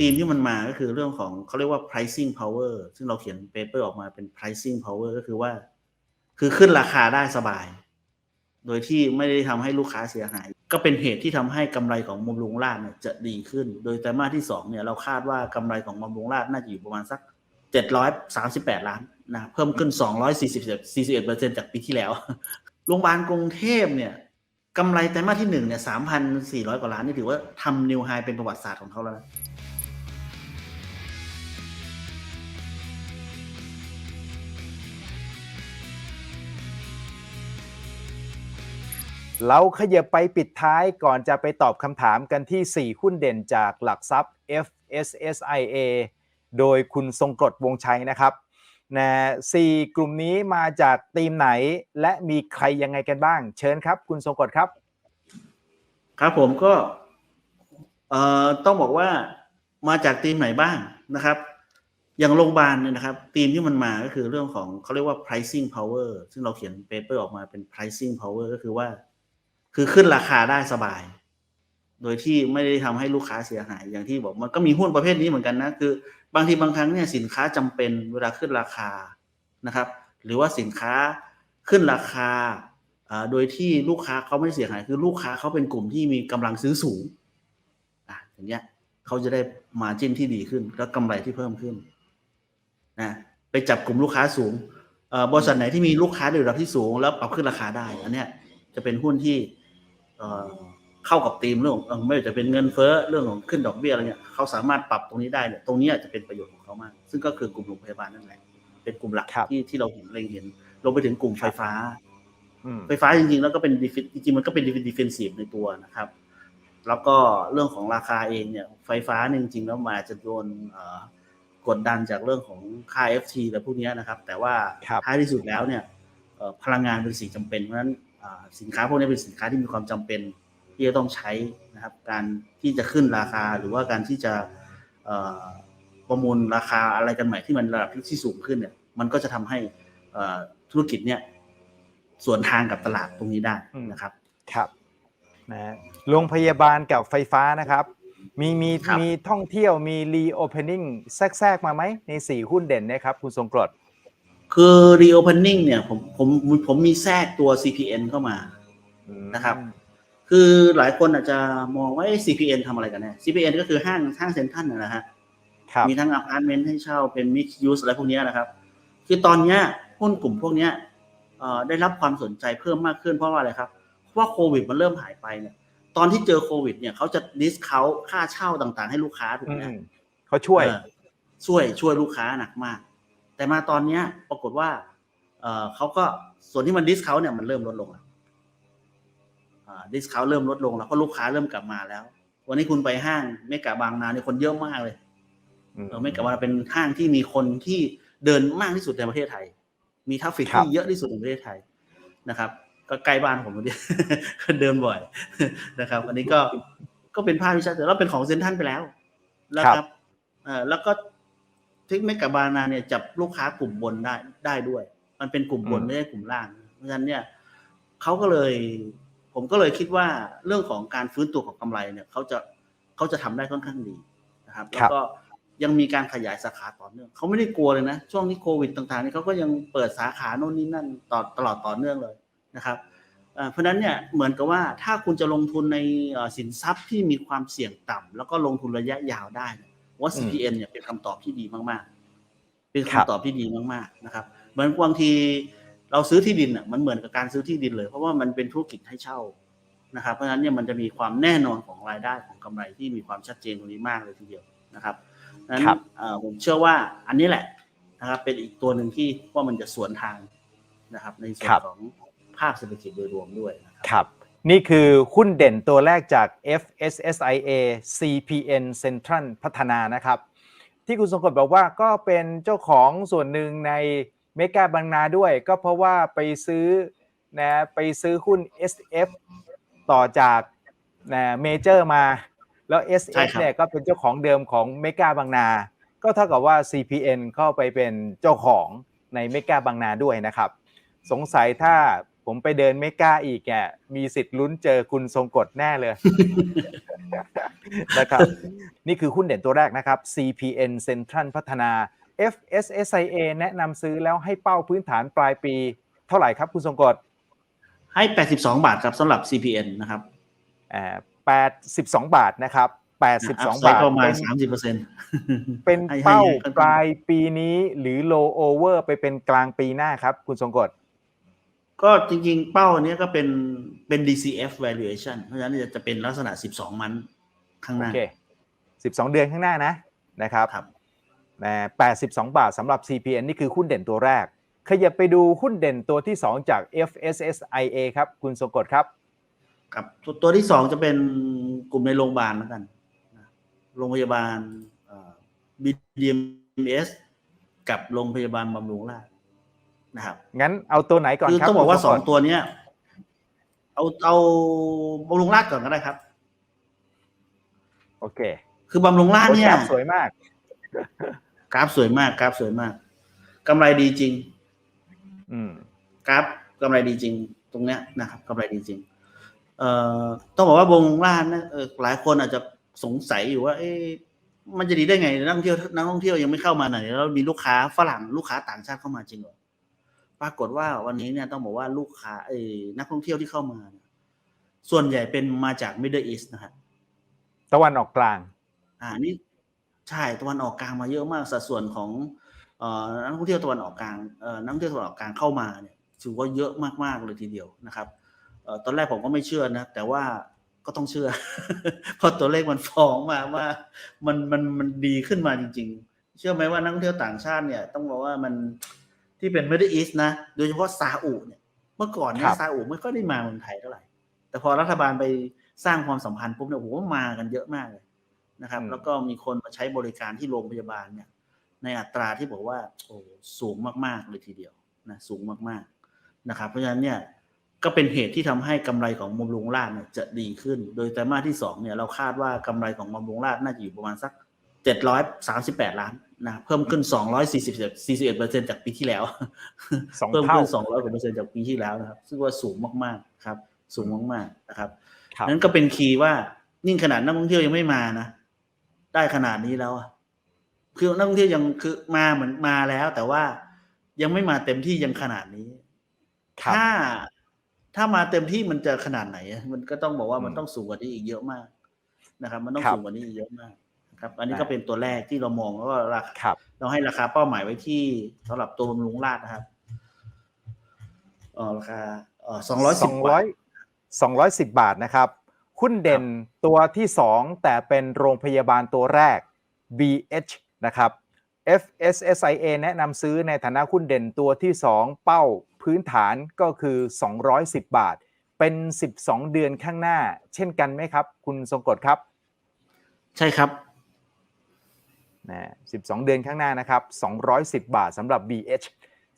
ธีมที่มันมาก็คือเรื่องของเขาเรียกว่า pricing power ซึ่งเราเขียนเปเปอร์ออกมาเป็น pricing power ก็คือว่า คือขึ้นราคาได้สบาย โดยที่ไม่ได้ทำให้ลูกค้าเสียหาย ก็เป็นเหตุที่ทำให้กำไรของบำรุงราษฎร์เนี่ยจะดีขึ้น โดยไตรมาสที่สองเนี่ยเราคาดว่ากำไรของบำรุงราษฎร์น่าจะอยู่ประมาณสัก 738 ล้านนะเพิ่มขึ้น 241 41เปอร์เซ็นจากปีที่แล้วโรงพยาบาลกรุงเทพเนี่ยกำไรไตรมาสที่หนึ่งเนี่ย3,400กว่าล้านนี่ถือว่าทำนิวไฮเป็นประวัติศาสตร์ของเขาแล้วนะ เราขยับไปปิดท้ายก่อนจะไปตอบคำถามกันที่ 4 หุ้นเด่นจากหลักทรัพย์ FSSIA โดยคุณทรงกรดวงชัยนะครับนะสี่กลุ่มนี้มาจากทีมไหน และมีใครยังไงกันบ้าง เชิญครับ คุณทรงกรดครับ ครับผมก็เอ่อต้องบอกว่ามาจากทีมไหนบ้างนะครับ อย่างโรงพยาบาลเนี่ยนะครับทีมที่มันมาก็คือเรื่องของเขาเรียกว่า pricing power ซึ่งเราเขียนเปเปอร์ออกมาเป็น pricing power ก็คือว่า คือขึ้นราคาได้สบาย โดยที่ไม่ได้ทำให้ลูกค้าเสียหาย อย่างที่บอกมันก็มีหุ้นประเภทนี้เหมือนกันนะคือบางทีบางครั้งเนี่ยสินค้าจำเป็นเวลาขึ้นราคานะครับ หรือว่าสินค้าขึ้นราคาโดยที่ลูกค้าเขาไม่เสียหาย คือลูกค้าเขาเป็นกลุ่มที่มีกำลังซื้อสูงอะอย่างเงี้ยเขาจะได้มาจิ้นที่ดีขึ้น แล้วกำไรที่เพิ่มขึ้นนะไปจับกลุ่มลูกค้าสูงบริษัทไหนที่มีลูกค้าในระดับที่สูง แล้วปรับขึ้นราคาได้ อันเนี้ยจะเป็นหุ้นที่ เอ่อเข้ากับธีมเรื่องของเอ่อไม่ว่าจะเป็นเงินเฟ้อเรื่องของขึ้นดอกเบี้ยอะไรเงี้ยเขาสามารถปรับตรงนี้ได้เนี่ยตรงเนี้ยจะเป็นประโยชน์ของเขามาก ซึ่งก็คือกลุ่มโรงพยาบาลนั่นแหละเป็นกลุ่มหลักครับที่ที่เราเห็นเล็งเห็นลงไปถึงกลุ่มไฟฟ้าอืมไฟฟ้าจริงๆ แล้วก็เป็น defen- จริงๆมันก็เป็นดิเฟนซีฟในตัวนะครับ แล้วก็เรื่องของราคาเองเนี่ย ไฟฟ้าเนี่ยจริงๆ แล้วมาจะโดนเอ่อกดดันจากเรื่องของค่า FT และพวกเนี้ยนะครับ แต่ว่าครับท้ายที่สุดแล้วเนี่ยเอ่อพลังงานเป็นสิ่งจำเป็นเพราะฉะนั้นอ่า สินค้าพวกนี้เป็นสินค้าที่มีความจำเป็นที่จะต้องใช้นะครับ การที่จะขึ้นราคาหรือว่าการที่จะเอ่อประมูลราคาอะไรกันใหม่ที่มันระดับที่สูงขึ้นเนี่ย มันก็จะทำให้เอ่อธุรกิจเนี่ยส่วนทางกับตลาดตรงนี้ได้นะครับครับนะโรงพยาบาลกับไฟฟ้านะครับ มีมีครับมีท่องเที่ยวมี reopening แทรกๆมาไหมใน4หุ้นเด่นเนะครับ คุณทรงกรด คือ reopening เนี่ยผมผมผมมีแทรกตัว CPN เข้ามานะครับ คือหลายคนอาจจะมองว่าเอ๊ะ CPN ทำอะไรกันแน่ CPN ก็คือห้างห้างเซ็นทรัลนะฮะครับมีทั้งอพาร์ตเมนต์ให้เช่าเป็น mixed use อะไรพวกเนี้ยนะครับ คือตอนเนี้ยหุ้นกลุ่มพวกเนี้ยเอ่อได้รับความสนใจเพิ่มมากขึ้นเพราะว่าอะไรครับ เพราะว่าโควิดมันเริ่มหายไปเนี่ย ตอนที่เจอโควิด เนี่ยเขาจะดิสเขาค่าเช่าต่างๆ ให้ลูกค้าถูกอืไหมมเขาช่วยเออช่วยช่วยลูกค้าหนักมาก แต่มาตอนเนี้ยปรากฏว่าเออเขาก็ส่วนที่มันดิสเขาเนี่ยมันเริ่มลดลงแล้วดิสเขาเริ่มลดลงแล้วเพราะลูกค้าเริ่มกลับมาแล้ว วันนี้คุณไปห้างเมกะบางนาเนี่ยคนเยอะมากเลยเออเมกะบางนาเป็นห้างที่มีคนที่เดินมากที่สุดในประเทศไทย มีทัฟฟิกครับที่เยอะที่สุดในประเทศไทยนะครับ ก็ใกล้บ้านผมพอดีก็เดินบ่อยนะครับ อันนี้ก็ก็เป็นภาพที่ชัดเจนแล้วเป็นของเซนทรันไปแล้วแล้วครับเออแล้วก็ ทิกเมกะบางนาเนี่ยจับลูกค้ากลุ่มบนได้ได้ด้วย มันเป็นกลุ่มบนอืมไม่ใช่กลุ่มล่าง เพราะฉะนั้นเนี่ยเขาก็เลย ผมก็เลยคิดว่าเรื่องของการฟื้นตัวของกำไรเนี่ยเขาจะเขาจะทำได้ค่อนข้างดีนะครับ แล้วก็ยังมีการขยายสาขาต่อเนื่องเขาไม่ได้กลัวเลยนะ ช่วงนี้โควิดต่างๆนี่เขาก็ยังเปิดสาขาโน่นนี่นั่นต่อตลอดต่อเนื่องเลยนะครับเอ่อเพราะฉะนั้นเนี่ยเหมือนกับว่าถ้าคุณจะลงทุนในเอ่อสินทรัพย์ที่มีความเสี่ยงต่ำแล้วก็ลงทุนระยะยาวได้เนี่ย ว่า CPN เนี่ยเป็นคำตอบที่ดีมากๆ เป็นครับคำตอบที่ดีมากๆนะครับเหมือนบางทีเราซื้อที่ดินอะมันเหมือนกับการซื้อที่ดินเลย เพราะว่ามันเป็นธุรกิจให้เช่านะครับ เพราะฉะนั้นเนี่ยมันจะมีความแน่นอนของรายได้ของกำไรที่มีความชัดเจนตรงนี้มากเลยทีเดียวนะครับนั้นครับเอ่อผมเชื่อว่าอันนี้แหละนะครับ เป็นอีกตัวหนึ่งที่ว่ามันจะสวนทางนะครับ ในส่วนของภาพเศรษฐกิจโดยรวมด้วยนะครับครับ นี่คือหุ้นเด่นตัวแรกจาก FSSIA CPN Central พัฒนานะครับ ที่คุณสงกรดบอกว่าก็เป็นเจ้าของส่วนหนึ่งในเมกาบางนาด้วย ก็เพราะว่าไปซื้อนะไปซื้อหุ้น SF ต่อจากนะเมเจอร์มา แล้วใช่ SF ครับเนี่ยก็เป็นเจ้าของเดิมของเมกาบางนา ก็เท่ากับว่า CPN เข้าไปเป็นเจ้าของในเมกาบางนาด้วยนะครับ สงสัยถ้า ผมไปเดินเมกาอีกแกมีสิทธิ์ลุ้นเจอคุณทรงกฎแน่เลยนะครับ นี่คือหุ้นเด่นตัวแรกนะครับ CPN Central พัฒนา FSSIA แนะนำซื้อแล้วให้เป้าพื้นฐานปลายปี เท่าไหร่ครับคุณทรงกฎให้ 82 บาทครับสำหรับ CPN นะครับอ่า82 บาทนะครับ82อัพไซบาทด์ประมาณเป็น30เปอร์เซ็นต์เป็นให้ให้เป้าเยอะขึ้นปลายปีนี้หรือ low over ไปเป็นกลางปีหน้าครับ คุณทรงกฎ ก็จริงๆ เป้าอันเนี้ยก็เป็นเป็น DCF valuation เพราะฉะนั้นจะจะเป็นลักษณะ 12 มันข้างหโอน้าเค12 เดือนข้างหน้านะนะครับครับนะ82 บาทสำหรับ CPN นี่คือหุ้นเด่นตัวแรก ขยับไปดูหุ้นเด่นตัวที่ 2 จาก FSSIA ครับ คุณทรงกฎครับครับตัวตัวที่สองจะเป็นกลุ่มในโรงพยาบาลแล้วกันนะโรงพยาบาลเอ่อ BDMS กับโรงพยาบาลบำรุงราษฎร์ นะครับงั้นเอาตัวไหนก่อนคือครับต้องบอกว่าคุณสทองรกฎตัวเนี้ย เอาเอาบำรุงราษฎร์ก่อนก็ได้ครับ โอเค คือบำรุงราษฎร์เนี่ยโอ้กราฟสวยมาก กราฟสวยมาก กราฟสวยมากกำไรดีจริง อืมกราฟกำไรดีจริง ตรงเนี้ยนะครับกำไรดีจริง เอ่อต้องบอกว่าบงราชนะเออหลายคนอาจจะสงสัยอยู่ว่า เอ๊ะมันจะดีได้ไงนักท่องเที่ยวนักท่องเที่ยวยังไม่เข้ามาไหนแล้วมีลูกค้าฝรั่งลูกค้าต่างชาติเข้ามาจริงเหรอ ปรากฏว่าวันนี้เนี่ยต้องบอกว่าลูกค้าเอ้ยนักท่องเที่ยวที่เข้ามาเนี่ยส่วนใหญ่เป็นมาจาก Middle East นะครับตะวันออกกลาง อ่านี่ใช่ตะวันออกกลางมาเยอะมากสัดส่วนของเอ่อนักท่องเที่ยวตะวันออกกลางเอ่อนักท่องเที่ยวตะวันออกกลางเข้ามาเนี่ยถือว่าเยอะมากๆเลยทีเดียวนะครับเอ่อตอนแรกผมก็ไม่เชื่อนะ แต่ว่าก็ต้องเชื่อ เพราะตัวเลขมันฟ้องมาว่ามันมันมันดีขึ้นมาจริง ๆ เชื่อไหมว่านักท่องเที่ยวต่างชาติเนี่ย ต้องบอกว่ามัน ที่เป็น Middle East นะ โดยเฉพาะซาอุเนี่ยเมื่อก่อนเนี่ครัยบซาอุไม่ค่อยได้มาเมืองไทยเท่าไหร่ แต่พอรัฐบาลไปสร้างความสัมพันธ์ปุ๊บเนี่ยโอ้โหมากันเยอะมากเลยนะครับ อืม แล้วก็มีคนมาใช้บริการที่โรงพยาบาลเนี่ย ในอัตราที่บอกว่าโอ้สูงมากๆเลยทีเดียวนะสูงมากๆนะครับ เพราะฉะนั้นเนี่ยก็เป็นเหตุที่ทำให้กำไรของบำรุงราษฎร์เนี่ยจะดีขึ้น โดยไตรมาสที่สองเนี่ยเราคาดว่ากำไรของบำรุงราษฎร์น่าจะอยู่ประมาณสักเจ็ดร้อยสามสิบแปดล้าน นะเพิ่มขึ้นสองร้อยสี่สิบสี่สิบเอ็ดเปอร์เซ็นจากปีที่แล้วสองเพิ่มเท่าขึ้นสองร้อยกว่าเปอร์เซ็นต์จากปีที่แล้วนะครับ ซึ่งว่าสูงมากๆครับ สูงมากๆนะครับครับนั้นก็เป็นคีย์ว่ายิ่งขนาดนักท่องเที่ยวยังไม่มานะ ได้ขนาดนี้แล้วอะคือนักท่องเที่ยวยังคือมาเหมือนมาแล้ว แต่ว่ายังไม่มาเต็มที่ยังขนาดนี้ครับถ้าถ้ามาเต็มที่มันจะขนาดไหนอะมันก็ต้องบอกว่าอืมมันต้องสูงกว่านี้อีกเยอะมากนะครับ มันต้องครับสูงกว่านี้อีกเยอะมาก ครับอันนี้ได้ก็เป็นตัวแรกที่เรามองแล้วก็ราคาครับเราให้ราคาเป้าหมายไว้ที่สำหรับตัวบำรุงราษฎร์นะครับเออราคาเออสองร้อยสิบ200 210บาทนะครับ หุ้นเด่นตัวที่2แต่เป็นโรงพยาบาลตัวแรก BH นะครับ FSSIA แนะนำซื้อในฐานะหุ้นเด่นตัวที่ 2 เป้าพื้นฐานก็คือ 210 บาท เป็น 12 เดือนข้างหน้า เช่นกันไหมครับ คุณทรงกฎครับ ใช่ครับ นะ12 เดือนข้างหน้านะครับ 210 บาทสำหรับ BH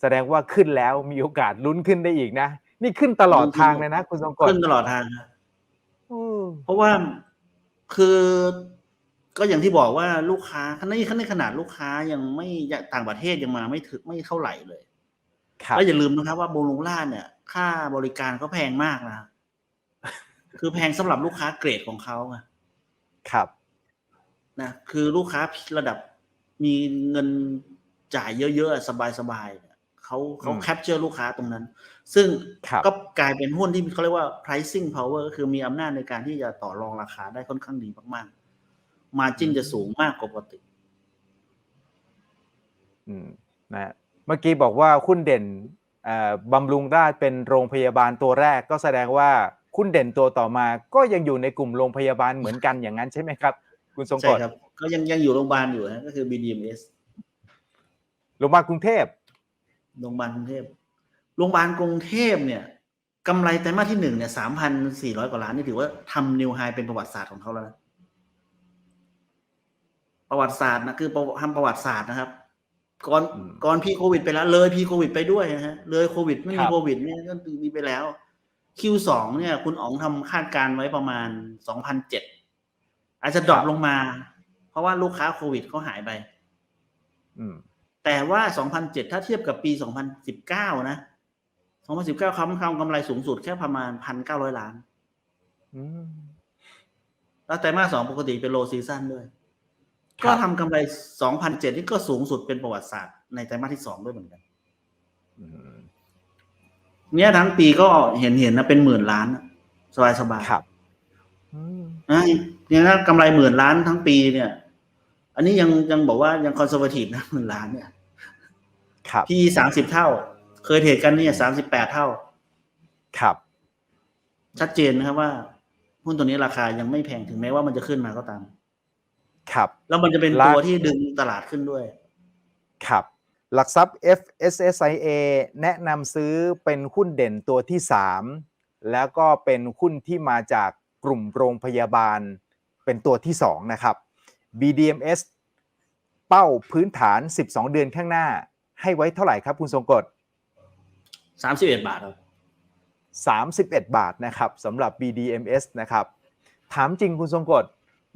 แสดงว่าขึ้นแล้วมีโอกาสลุ้นขึ้นได้อีกนะ นี่ขึ้นตลอดทางเลยนะ คุณทรงกฎขึ้นตลอดทางครับอืมเพราะว่าคือก็อย่างที่บอกว่าลูกค้าขนาดนี้ขนาดลูกค้ายังไม่ต่างประเทศยังมาไม่ถึงไม่เท่าไหร่เลยครับแล้วอย่าลืมนะครับว่าบงลงราชเนี่ย ค่าบริการเขาแพงมากนะ คือแพงสำหรับลูกค้าเกรดของเขาอะครับ นะคือลูกค้าระดับมีเงินจ่ายเยอะๆ สบายๆเนี่ยเขาเขาอืมแคปเจอร์ลูกค้าตรงนั้น ซึ่งครับก็กลายเป็นหุ้นที่เขาเรียกว่า pricing power ก็คือมีอำนาจในการที่จะต่อรองราคาได้ค่อนข้างดีมากๆ มาจิ้นจะสูงมากกว่าปกติ อืมนะเมื่อกี้บอกว่าหุ้นเด่นเอ่อบำรุงราชเป็นโรงพยาบาลตัวแรกก็แสดงว่าหุ้นเด่นตัวต่อมา ก็ยังอยู่ในกลุ่มโรงพยาบาลเหมือนกันอย่างนั้นใช่ไหมครับ คุณทรงใช่กฎครับก็ยังยังอยู่โรงพยาบาลอยู่นะก็คือ BDMS โรงพยาบาลกรุงเทพโรงพยาบาลกรุงเทพโรงพยาบาลกรุงเทพเนี่ยกำไรไตรมาสที่หนึ่งเนี่ยสามพันสี่ร้อยกว่าล้านนี่ถือว่าทำนิวไฮเป็นประวัติศาสตร์ของเขาแล้วนะประวัติศาสตร์นะคือประทำประวัติศาสตร์นะครับ ก่อนก่อนพีโควิดไปแล้ว เลยพีโควิดไปด้วยนะฮะเลยโควิดไม่มีโควิดเนี่ยก็มีไปแล้ว Q2 เนี่ย คุณอ๋องทำคาดการณ์ไว้ประมาณสองพันเจ็ด อาจจะดรอปลงมา เพราะว่าลูกค้าโควิดเขาหายไปอืมแต่ว่า 2007 ถ้าเทียบกับปี 2019 นะ 2019เขาทำกำไรสูงสุดแค่ประมาณ 1,900 ล้านอืมแล้วไตรมาสสองปกติเป็นโลซีซั o นด้วยครับก็ทำกำไร 2,007 นี่ก็สูงสุดเป็นประวัติศาสตร์ในไตรมาสที่สองด้วยเหมือนกันอืมเนี่ยทั้งปีก็เห็นเห็นนะเป็นหมื่นล้าน สบายสบายครับอืมนะ เนี่ยนะกำไรหมื่นล้านทั้งปีเนี่ย อันนี้ยังยังบอกว่ายังคอนเซอร์วทีฟนะหมื่นล้านเนี่ย ครับพีสามสิบเท่า เคยเทรดกันเนี่ยสามสิบแปดเท่า ครับ ชัดเจนนะครับว่าหุ้นตัวนี้ราคายังไม่แพงถึงแม้ว่ามันจะขึ้นมาก็ตาม ครับ แล้วมันจะเป็นละตัวที่ดึงตลาดขึ้นด้วย ครับ หลักทรัพย์ FSSIA แนะนำซื้อเป็นหุ้นเด่นตัวที่ 3 แล้วก็เป็นหุ้นที่มาจากกลุ่มโรงพยาบาล เป็นตัวที่ 2 นะครับ BDMs เป้าพื้นฐาน 12 เดือนข้างหน้า ให้ไว้เท่าไหร่ครับคุณทรงกฎสามสิบเอ็ดบาทครับ31 บาทนะครับสำหรับ BDMs นะครับ ถามจริงคุณทรงกฎ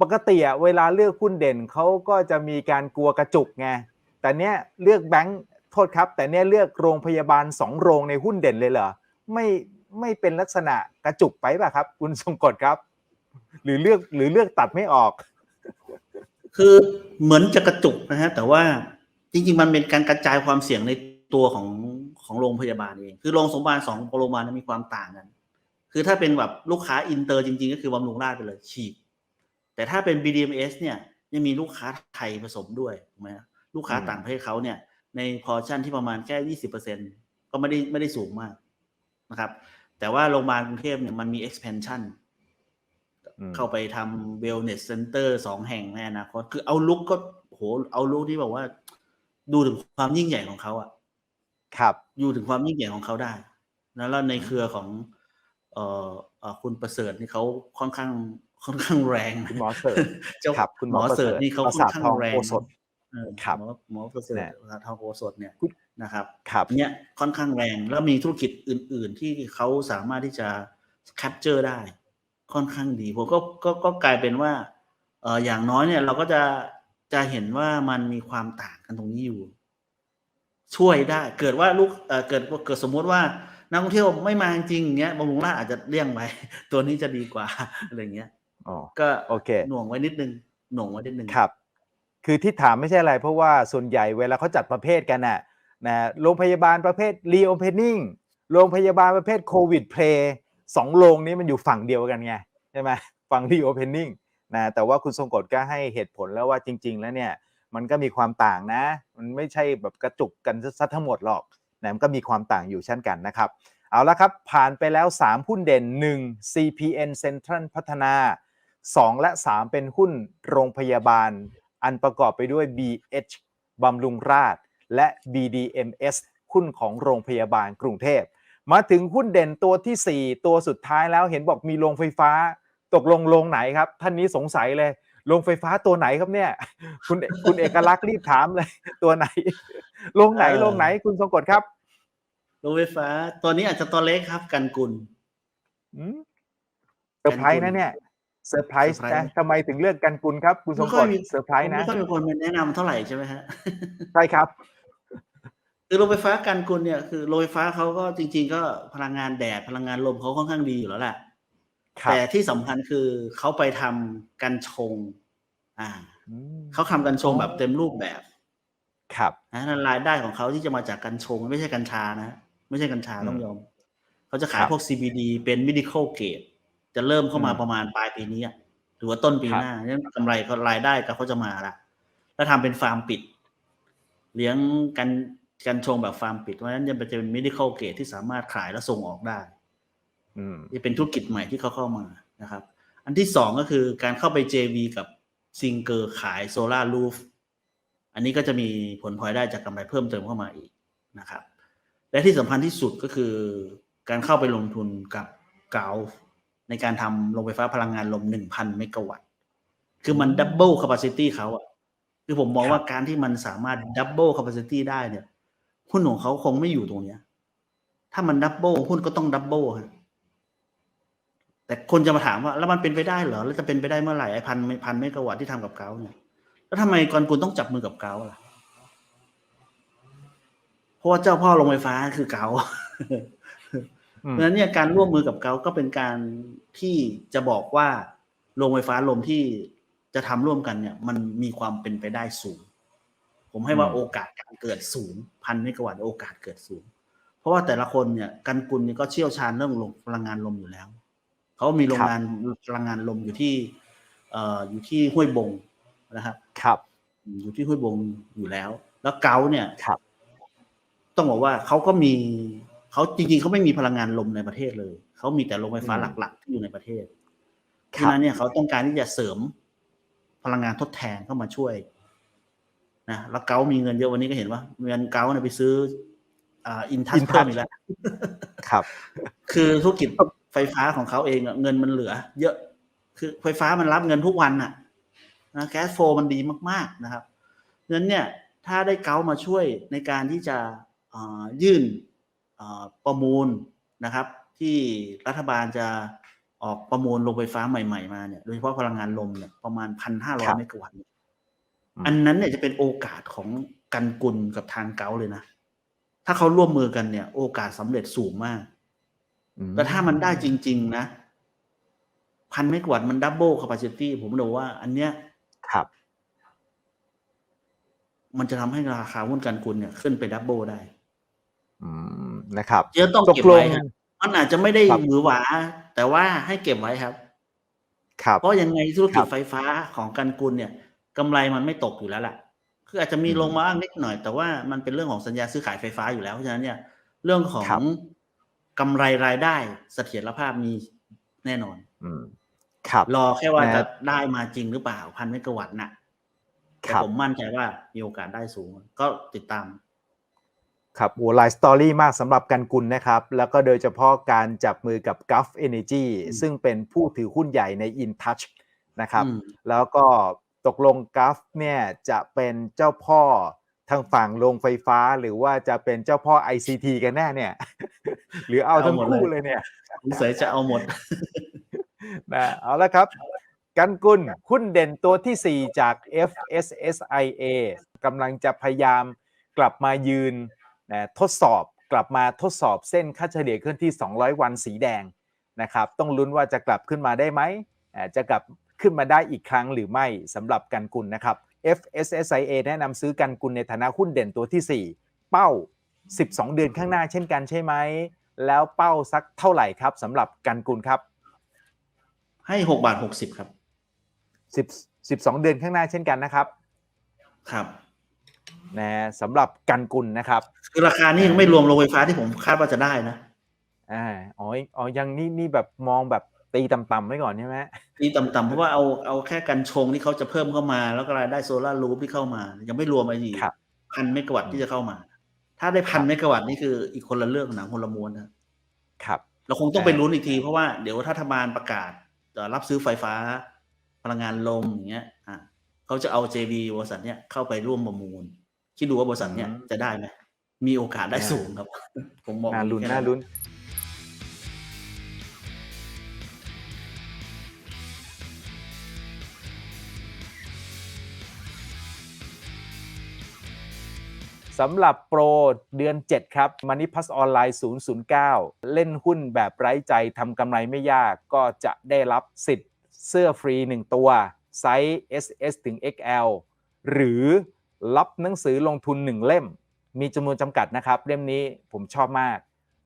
ปกติอะเวลาเลือกหุ้นเด่นเขาก็จะมีการกลัวกระจุกไงแต่เนี้ยเลือกแบงค์โทษครับ แต่เนี้ยเลือกโรงพยาบาล 2 โรงในหุ้นเด่นเลยเหรอไม่ไม่เป็นลักษณะกระจุกไปป่ะครับ คุณทรงกฎครับ หรือเลือกหรือเลือกตัดไม่ออก คือเหมือนจะกระจุกนะฮะ แต่ว่าจริง ๆ มันเป็นการกระจายความเสี่ยงในตัวของของโรงพยาบาลเอง คือโรงพยาบาลสองโรงพยาบาลนั้นมีความต่างกัน คือถ้าเป็นแบบลูกค้าอินเตอร์จริง ๆ ก็คือบำรุงราษฎร์ไปเลยฉีก แต่ถ้าเป็น BDMs เนี่ยยังมีลูกค้าไทยผสมด้วยถูกไหมลูกค้าต่างประเทศเขาเนี่ย ในพอชั่นที่ประมาณแค่ยี่สิบเปอร์เซ็นก็ไม่ได้ไม่ได้สูงมากนะครับ แต่ว่าโรงพยาบาลกรุงเทพเนี่ยมันมี expansion เข้าไปทำ wellness center สองแห่งในอนาคตคือเอาลุกก็โหเอาลุกที่แบบว่า ดูถึงความยิ่งใหญ่ของเขาอะครับ อยู่ถึงความยิ่งใหญ่ของเขาได้นะแล้วในเครือของ เอ่อเอ่อคุณประเสริฐนี่เขาค่อนข้างค่อนข้างแรงคุณหมอเสิร์ชเจ้าครับคุณหมอเสิร์ชนี่เขาประค่อสานทข้างทองแรงโอสถเออครับหมอหมอประเสริฐเนี่ยประสาททองโอสถเนี่ยคุณนะครับครับเนี่ยค่อนข้างแรงแล้วมีธุรกิจอื่น ๆ ที่เขาสามารถที่จะแคปเจอร์ได้ ค่อนข้างดีผมก็ก็ก็กลายเป็นว่าเอออย่างน้อยเนี่ย เราก็จะจะเห็นว่ามันมีความต่างกันตรงนี้อยู่ ช่วยได้ เกิดว่าลูกเออเกิดเกิดสมมุติว่านักท่องเที่ยวไม่มาจริงๆอย่างเงี้ยบำรุงราษฎร์อาจจะเลี่ยงไปตัวนี้จะดีกว่าอะไรเงี้ยอ๋อก็โอเคหน่วงไว้นิดนึงหน่วงไว้นิดนึงครับ คือที่ถามไม่ใช่อะไร เพราะว่าส่วนใหญ่เวลาเขาจัดประเภทกันน่ะนะโรงพยาบาลประเภท reopening โรงพยาบาลประเภทโควิดเพลย์ สองโรงนี้มันอยู่ฝั่งเดียวกันไงใช่ไหมฝั่ง reopening นะแต่ว่าคุณทรงกฎก็ให้เหตุผลแล้วว่าจริง ๆ แล้วเนี่ยมันก็มีความต่างนะ มันไม่ใช่แบบกระจุกกันซะทั้งหมดหรอกนะมันก็มีความต่างอยู่เช่นกันนะครับ เอาละครับ ผ่านไปแล้ว 3 หุ้นเด่น 1 CPN Central พัฒนา 2 และ 3 เป็นหุ้นโรงพยาบาล อันประกอบไปด้วย BH บำรุงราษฎร์และ BDMS หุ้นของโรงพยาบาลกรุงเทพ มาถึงหุ้นเด่นตัวทีสี่ 4 ตัวสุดท้ายแล้วเห็นบอกมีโรงไฟฟ้า ตกลงโรงไหนครับ ท่านนี้สงสัยเลยโรงไฟฟ้าตัวไหนครับเนี่ย คุณคุณเอกลักษณ์รีบถามเลย ตัวไหนโรงไหนเออโรงไหนคุณทรงกฎครับโรงไฟฟ้า ตัวนี้อาจจะตัวเล็กครับ กันกุลอืมเซอร์ไพรส์นะเนี่ยเซอร์ไพรส์เซอร์ไพรส์นะทำไมถึงเลือกกันกุลครับ คุณทรงกฎเซอร์ไพรส์นะไม่ค่อยมีคนมาแนะนำเท่าไหร่ใช่ไหมฮะใช่ครับ คือโรงไฟฟ้ากันกุลเนี่ยคือโรงไฟฟ้าเขาก็จริง ๆ ก็พลังงานแดดพลังงานลมเขาค่อนข้างดีอยู่แล้วแหละครับแต่ที่สำคัญคือเขาไปทำกันชง อ่าอืมเขาทำกันชงแบบเต็มรูปแบบ ครับนะนั่นรายได้ของเขาที่จะมาจากกัญชง ไม่ใช่กัญชานะ ไม่ใช่กัญชาอืมต้องยอม เขาจะขายครับพวก CBD เป็น medical grade จะเริ่มเข้ามาอืมประมาณปลายปีนี้อะหรือว่าต้นปีครับหน้าเนี่ยกำไรเขารายได้ก็เขาจะมาละแล้วทำเป็นฟาร์มปิด เลี้ยงกัน กันชงแบบฟาร์มปิดเพราะฉะนั้นจะเป็น medical grade ที่สามารถขายและส่งออกได้อืมนี่เป็นธุรกิจใหม่ที่เขาเข้ามานะครับ อันที่สองก็คือการเข้าไป JV กับซิงเกอร์ขายโซลารูฟอันนี้ก็จะมีผลพลอยได้จากกำไรเพิ่มเติมเข้ามาอีกนะครับ และที่สำคัญที่สุดก็คือการเข้าไปลงทุนกับเกาในการทำโรงไฟฟ้าพลังงานลม 1,000 เมกะวัตต์ คือมันดับเบิลแคปซิตี้เขาอะคือผมมองว่าการที่มันสามารถดับเบิลแคปซิตี้ได้เนี่ย หุ้นของเขาคงไม่อยู่ตรงเนี้ย ถ้ามันดับเบิลหุ้นก็ต้องดับเบิลฮะแต่คนจะมาถามว่า แล้วมันเป็นไปได้เหรอ แล้วจะเป็นไปได้เมื่อไหร่ไอ้พันพันเมกะวัตต์ที่ทำกับเกาเนี่ย แล้วทำไมกรกุลต้องจับมือกับเกาล่ะ เพราะว่าเจ้าพ่อโรงไฟฟ้าคือเกาอืมเพราะฉะนั้นเนี่ยการร่วมมือกับเขาก็เป็นการที่จะบอกว่าโรงไฟฟ้าลมที่จะทำร่วมกันเนี่ย มันมีความเป็นไปได้สูง ผมให้ว่าอืมโอกาสการเกิดสูงพันเมกะวัตต์โอกาสเกิดสูง เพราะว่าแต่ละคนเนี่ยกันกุลเนี่ยก็เชี่ยวชาญเรื่องลมพลังงานลมอยู่แล้ว เขามีโรงงานพลังงานลมอยู่ที่เอ่ออยู่ที่ห้วยบงนะครับ ครับ อยู่ที่ห้วยบงอยู่แล้ว แล้วเกาเนี่ยครับ ต้องบอกว่าเขาก็มีเขาจริงๆเขาไม่มีพลังงานลมในประเทศเลย เขามีแต่โรงไฟฟ้าอืมหลักๆที่อยู่ในประเทศคฉะรับนั้นเนี่ยเขาต้องการที่จะเสริมพลังงานทดแทนเข้ามาช่วย นะแล้วเกามีเงินเยอะวันนี้ก็เห็นว่าเงินเกาเนี่ยไปซื้ออ่าอินทัช InTouch เพิ่มอีกแล้วครับ คือธุรกิจไฟฟ้าของเขาเองอะเงินมันเหลือ เยอะ คือไฟฟ้ามันรับเงินทุกวันน่ะนะแก๊สโฟมันดีมาก ๆนะครับดังนั้นเนี่ยถ้าได้เกามาช่วยในการที่จะเอ่อยื่นเอ่อประมูลนะครับ ที่รัฐบาลจะออกประมูลโรงไฟฟ้าใหม่ ๆ มาเนี่ยโดยเฉพาะพลังงานลมเนี่ยประมาณพันห้าร้อครัยบเมกะวัตต์เนี่ย อืมอันนั้นเนี่ยจะเป็นโอกาสของกันกุลกับทางเกาเลยนะ ถ้าเขาร่วมมือกันเนี่ย โอกาสสำเร็จสูงมากอืมแต่ถ้ามันได้จริง ๆ นะ พันเมกะวัตต์มันดับเบิลแคปซิตี้ผมบอกว่า อันเนี้ยครับ มันจะทำให้ราคาหุ้นกันกุลเนี่ย ขึ้นไปดับเบิลได้อืมนะครับเจะต้องตกเก็บลไว้งครับมันอาจจะไม่ได้ครับหวือหวา แต่ว่าให้เก็บไว้ครับครับเพราะยังไงธุรกิคจรับไฟฟ้าของกันกุลเนี่ย กำไรมันไม่ตกอยู่แล้วล่ะ คืออาจจะมีอืมลงมาบ้างนิดหน่อย แต่ว่ามันเป็นเรื่องของสัญญาซื้อขายไฟฟ้าอยู่แล้วเพราะฉะนั้นเนี่ย เรื่องของครับกำไรรายได้เสถียรภาพมีแน่นอน อืมครับ รอแค่ว่านะจะได้มาจริงหรือเปล่าพันเมกะวัตต์น่ะคแต่รับผมมั่นใจว่ามีโอกาสได้สูง ก็ติดตามครับโอ้หลายสตอรี่มากสำหรับกันกุลนะครับ แล้วก็โดยเฉพาะการจับมือกับ Gulf Energy อืมซึ่งเป็นผู้ถือหุ้นใหญ่ใน InTouch นะครับอืมแล้วก็ ตกลง Gulf เนี่ยจะเป็นเจ้าพ่อทางฝั่งโรงไฟฟ้าหรือว่าจะเป็นเจ้าพ่อ ICT กันแน่เนี่ย หรือเอาทั้งเอาหมดคู่เลยเลยเนี่ยสงสัยจะเอาหมดนะเอาละครับ กันกุลหุ้นเด่นตัวทีสี่ 4 จาก FSSIA กำลังจะพยายามกลับมายืนนะทดสอบกลับมาทดสอบเส้นค่าเฉลี่ยเคลื่อนที่ 200 วันสีแดงนะครับ ต้องลุ้นว่าจะกลับขึ้นมาได้ไหมอ่าจะกลับ ขึ้นมาได้อีกครั้งหรือไม่สำหรับกันกุลนะครับ FSSIA แนะนำซื้อกันกุลในฐานะหุ้นเด่นตัวทีสี่4 เป้า 12 เดือนข้างหน้าเช่นกันใช่ไหม แล้วเป้าสักเท่าไหร่ครับสำหรับกันกุลครับ ให้หกบาทหกสิบครับ10 12 เดือนข้างหน้าเช่นกันนะครับ ครับนะสำหรับกันกุลนะครับ คือราคานี่ยังไม่รวมโรงไฟฟ้าที่ผมคาดว่าจะได้นะอ่าอ๋ออ๋อยังนี่นี่แบบมองแบบ ตีต่ำๆไว้ก่อนใช่ไหมนี่ต่ำๆเพราะว่าเอาเอาแค่กันชงที่เขาจะเพิ่มเข้ามา แล้วก็รายได้โซลาร์รูฟที่เข้ามา ยังไม่รวมไอ้นี่ครับพันเมกะวัตต์ที่จะเข้ามา ถ้าได้พันเมกะวัตต์นี่คืออีกคนละเรื่องหนังคนละม้วนนะครับเราคงต้องไปลุ้นอีกที เพราะว่าเดี๋ยวถ้ารัฐบาลประกาศจะรับซื้อไฟฟ้า พลังงานลมอย่างเงี้ยอะเขาจะเอา JV บริษัทเนี้ยเข้าไปร่วมประมูลคิดดูว่าบริษัทเนี้ยอืมจะได้ไหมมีโอกาสได้อ่าสูงครับ ผมมองน่าลุ้นแค่น่าลุ้น สำหรับโปรเดือน 7 ครับ Money Plus ออนไลน์ 009 เล่นหุ้นแบบไร้ใจทำกำไรไม่ยากก็จะได้รับสิทธิ์เสื้อฟรี 1 ตัว ไซส์ SS ถึง XL หรือรับหนังสือลงทุน 1 เล่ม มีจำนวนจำกัดนะครับ เล่มนี้ผมชอบมาก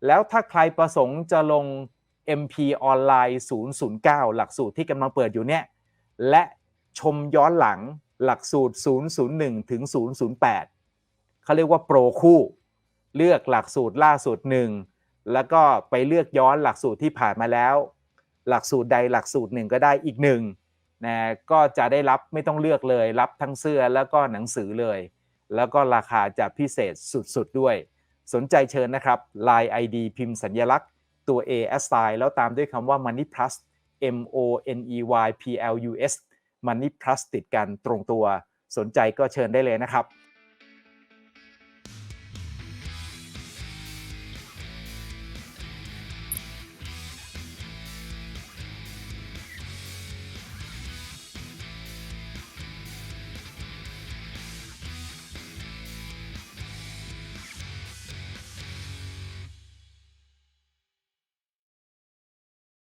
แล้วถ้าใครประสงค์จะลง MP ออนไลน์ 009 หลักสูตรที่กำลังเปิดอยู่เนี่ย และชมย้อนหลังหลักสูตร 001 ถึง 008 เขาเรียกว่าโปรคู่ เลือกหลักสูตรล่าสุดหนึ่งแล้วก็ไปเลือกย้อนหลักสูตรที่ผ่านมาแล้ว หลักสูตรใดหลักสูตรหนึ่งก็ได้อีกหนึ่งนะก็จะได้รับไม่ต้องเลือกเลย รับทั้งเสื้อแล้วก็หนังสือเลย แล้วก็ราคาจะพิเศษสุดๆด้วย สนใจเชิญนะครับ Line ID พิมพ์สัญลักษณ์ตัว A S I แล้วตามด้วยคำว่า Money Plus M O N E Y P L U S Money Plus ติดกันตรงตัว สนใจก็เชิญได้เลยนะครับ